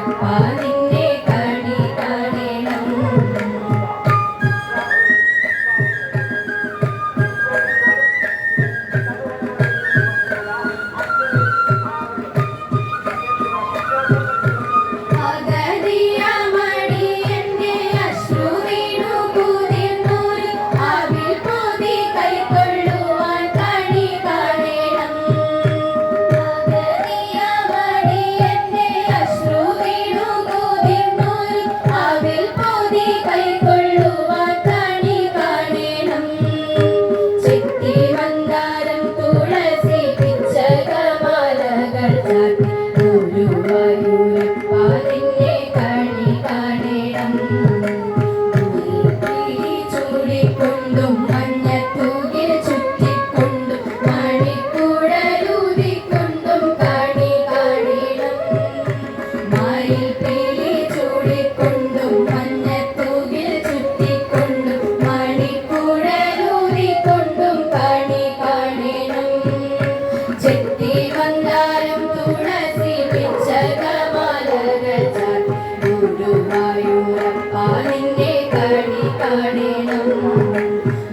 Prabhupada.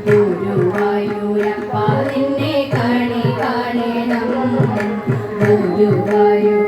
ഗുരുവായൂരപ്പ നിന്നെ കണി കാണണം. ഗുരുവായൂർ